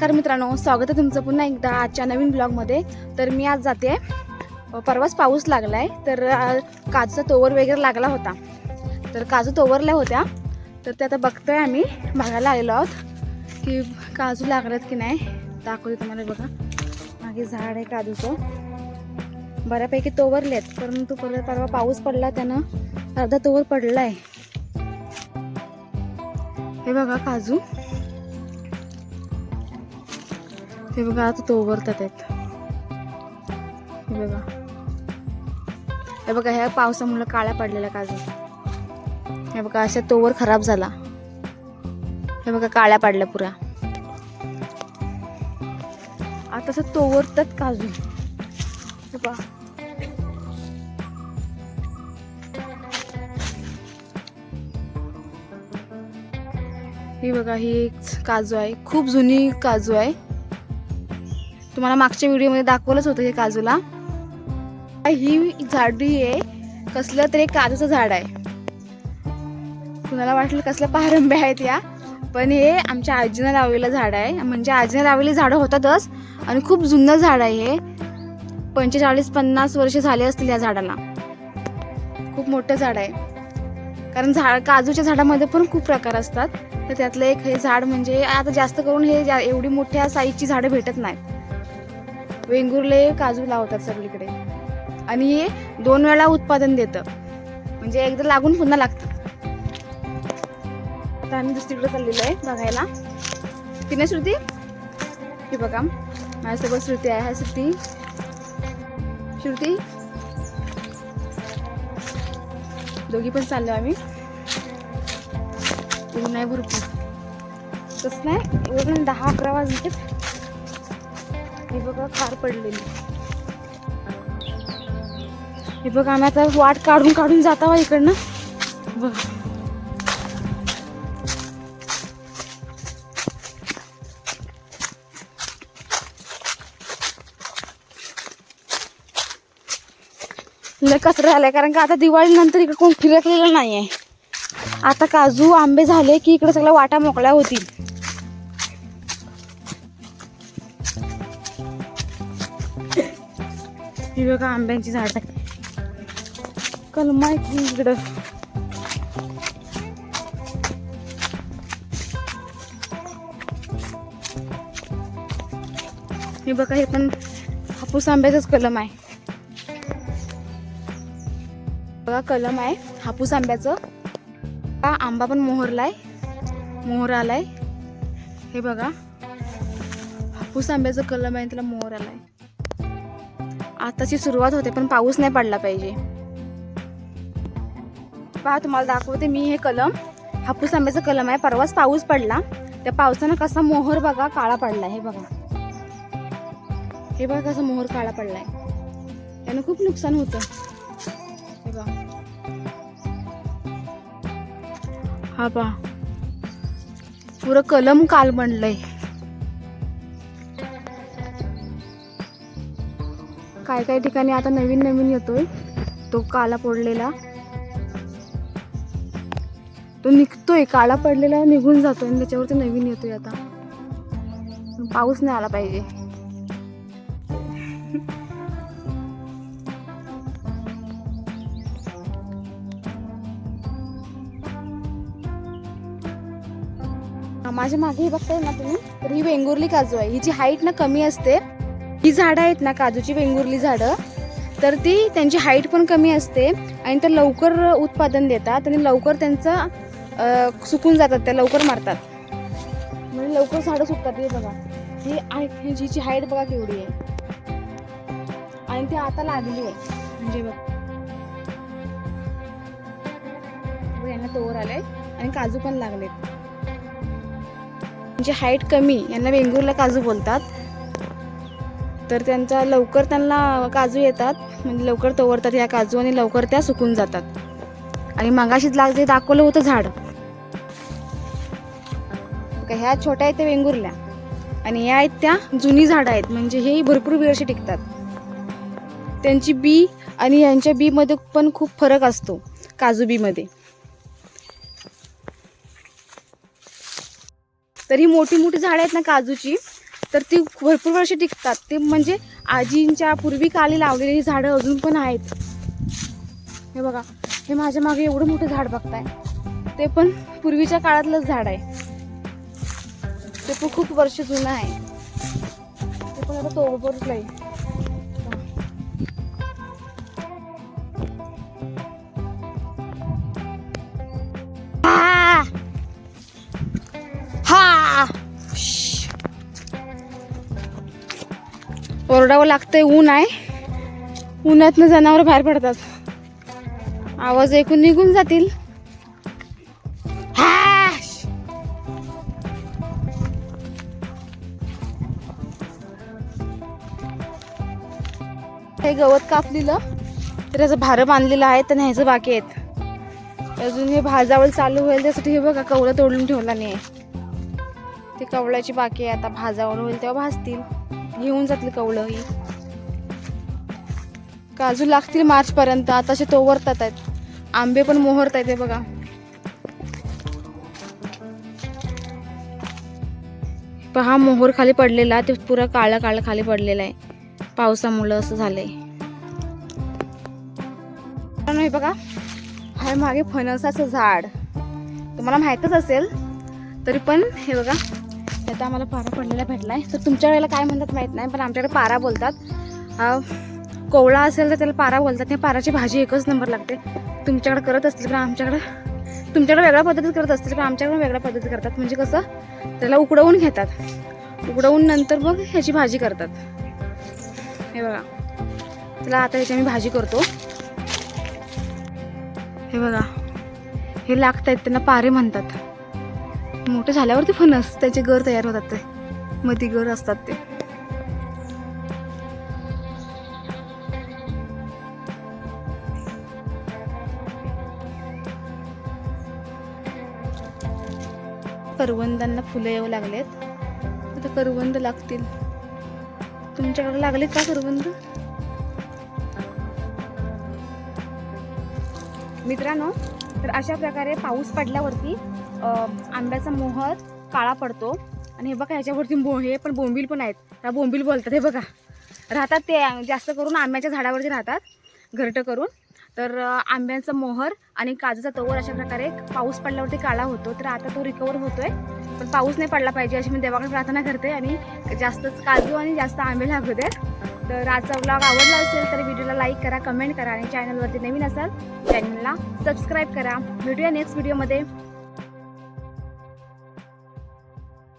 नमस्कार मित्रांनो स्वागत आहे तुमचं पुन्हा एकदा आजच्या नवीन ब्लॉगमध्ये. तर मी आज जाते. परवाच पाऊस लागला आहे तर काजूचा तोवर वगैरे लागला होता. तर काजू तोवरल्या होत्या. तर ते आता बघतोय आम्ही बघायला आलेलो आहोत की काजू लागल्यात की नाही. दाखवते तुम्हाला बघा. मागे झाड आहे काजूचं. बऱ्यापैकी तोवरले आहेत परंतु परत परवा पाऊस पडला त्यानं अर्धा तोवर पडला आहे हे बघा काजू. हे बघा आता तोवरतात आहेत. हे बघा. हे बघा ह्या पावसामुळे काळ्या पडलेल्या काजू. हे बघा अशा तोवर खराब झाला. हे बघा काळ्या पाडल्या पुऱ्या. आता असं तोवरतात काजू. हे बघा. ही बघा ही एक काजू आहे. खूप जुनी काजू आहे. तुम्हाला मागच्या व्हिडिओमध्ये दाखवलंच होतं हे काजूला. ही झाडी आहे कसलं तरी एक काजूचं झाड आहे. कुणाला वाटलं कसल्या पारंब्या आहेत या पण हे आमच्या आजीनं लावलेलं झाड आहे. म्हणजे आजीनं लावलेली झाडं होतातच आणि खूप जुनं झाड आहे हे. पंचेचाळीस पन्नास वर्ष झाले असतील या झाडाला. खूप मोठं झाड आहे. कारण झाड काजूच्या झाडामध्ये पण खूप प्रकार असतात. तर त्यातलं एक हे झाड म्हणजे आता जास्त करून हे जा- एवढी मोठ्या साईजची झाडं भेटत नाहीत. वेंगुर्ले काजू लावतात सगळीकडे. आणि हे दोन वेळा उत्पादन देतं. म्हणजे एकदा लागून पुन्हा लागतं. आता आम्ही दुसरीकडे चाललेलो आहे बघायला. तिने श्रुती? हे बघा. माझ्यासोबत श्रुती आहे. श्रुती. श्रुती? दोघी पण चाललो आम्ही. ऊन नाही भरपूर. तसं नाही एवढं दहा अकरा वाजले हे बघा खार पडलेली. हे बघा आम्ही आता वाट काढून काढून जाता इकडनं. बघा. लय कचरा झालाय कारण का आता दिवाळी नंतर इकडे कोण फिरकलेलं नाही आहे आता काजू आंबे झाले की इकडे सगळ्या वाटा मोकळ्या होतील. ही बघा आंब्यांची झाड. आहे कलम आहे की इकडं? हे बघा हे पण हापूस आंब्याचाच कलम आहे. बघा कलम आहे हापूस आंब्याचं. हा आंबा पण मोहरलाय मोहर आलाय हे बघा हापूस आंब्याचं कलम आहे त्याला मोहर आलाय. आताची सुरुवात होते पण पाऊस नाही पडला पाहिजे. पहा तुम्हाला दाखवते मी हे कलम. हापूस आंब्याचं कलम आहे. परवाच पाऊस पडला. त्या पावसानं कसा मोहर बघा काळा पडला हे बघा. हे बघा कसा मोहर काळा पडलाय. त्यानं खूप नुकसान होतं. हे बघा. हा पहा. पुरं कलम काल बनलंय. काय काय ठिकाणी आता नवीन नवीन येतोय. तो काला पडलेला. तो निघतोय काळा पडलेला निघून जातोय आणि त्याच्यावरती नवीन येतोय आता. पाऊस नाही आला पाहिजे. माझ्या मागे हे बघताय ना तुम्ही? तर ही वेंगुर्ली काजू आहे. हिची हाईट ना कमी असते. ही झाडं आहेत ना काजूची वेंगुर्ली झाडं तर ती त्यांची हाईट पण कमी असते आणि ते लवकर उत्पादन देतात आणि लवकर त्यांचं सुकून जातात त्या लवकर मारतात. म्हणजे लवकर झाडं सुकतात हे बघा. ही आहे हिची हाईट बघा केवढी आहे. आणि ती आता लागली आहे. म्हणजे बघ. यांना तोवर आलंय आणि काजू पण लागलेत. म्हणजे हाईट कमी यांना वेंगुर्ला काजू बोलतात. तर त्यांचा लवकर त्यांना काजू येतात. म्हणजे लवकर तोवरतात ह्या काजू आणि लवकर त्या सुकून जातात. आणि मगाशीच लाग जे दाखवलं होतं झाड. ह्या छोट्या आहेत त्या वेंगुर्ल्या. आणि ह्या आहेत त्या जुनी झाडं आहेत. म्हणजे हे भरपूर वर्षे टिकतात. त्यांची बी आणि यांच्या बीमध्ये पण खूप फरक असतो काजू बीमध्ये तर ही मोठी मोठी झाडं आहेत ना काजूची. तर ती भरपूर वर्ष टिकतात. ते म्हणजे आजींच्या पूर्वी काली लावलेली ही झाडं अजून पण आहेत. हे बघा हे माझ्या मागे एवढं मोठं झाड बघताय. ते पण पूर्वीच्या काळातलंच झाड आहे. ते पण खूप वर्ष जुनं आहे. ते पण आता तोडबोरच नाही. ओरडावं लागतंय ऊन आहे. उन्हातनं जनावर बाहेर पडतात. आवाज ऐकून निघून जातील. हा हे गवत कापलेलं तर त्याचं भारं बांधलेलं आहे तर न्यायचं बाकी आहेत. अजून हे भाजावळ चालू होईल त्यासाठी हे बघा कवळं तोडून ठेवला नाही ते कवळाची बाकी आहे आता भाजावळ होईल तेव्हा भाजतील. घेऊन जातील कवळं. ही काजू लागतील मार्च पर्यंत आता असे तोवरतात आहेत. आंबे पण मोहरत आहेत हे बघा. पहा मोहर खाली पडलेला ते पुरा काळा काळा खाली पडलेला आहे. पावसामुळं असं झालंय. हे बघा. हाय मागे फणसाचं झाड. तुम्हाला माहीतच असेल तरी पण हे बघा. आता आम्हाला पारा पडलेला भेटला आहे तर तुमच्या वेळेला काय म्हणतात माहीत नाही पण आमच्याकडे पारा बोलतात. कोवळा असेल तर त्याला पारा बोलतात. नाही पाराची भाजी एकच नंबर लागते. तुमच्याकडे करत असतील पण आमच्याकडे? तुमच्याकडे वेगळ्या पद्धतीत करत असतील पण आमच्याकडे वेगळ्या पद्धतीत करतात. म्हणजे कसं? त्याला उकडवून घेतात. उकडवून नंतर मग ह्याची भाजी करतात. हे बघा. त्याला आता ह्याची मी भाजी करतो. हे बघा. हे लागत आहेत त्यांना पारे म्हणतात. मोठे झाल्यावरती फणस त्याचे गर तयार होतात ते. मधी गर असतात ते. करवंदांना फुलं येऊ लागलेत. आता करवंद लागतील. तुमच्याकडे लागले का करवंद? मित्रांनो तर अशा प्रकारे पाऊस पडल्यावरती आंब्याचा मोहर काळा पडतो. आणि हे बघा ह्याच्यावरती बो हे पण बोंबील पण आहेत. त्या बोंबील बोलतात हे बघा. राहतात ते जास्त करून आंब्याच्या झाडावरती राहतात घरटं करून. तर आंब्यांचा आंब्याचा मोहर आणि काजूचा तवर अशा प्रकारे पाऊस पडल्यावरती काळा होतो. तर आता तो रिकवर होतोय. पण पाऊस नाही पडला पाहिजे अशी मी देवाकडे प्रार्थना करते. आणि जास्तच काजू आणि जास्त आंबे लागू देत. तर आजचा ब्लॉग आवडला असेल तर व्हिडिओला लाईक करा कमेंट करा. आणि चॅनलवरती नवीन असाल चॅनलला सबस्क्राईब करा. भेटूया नेक्स्ट व्हिडिओमध्ये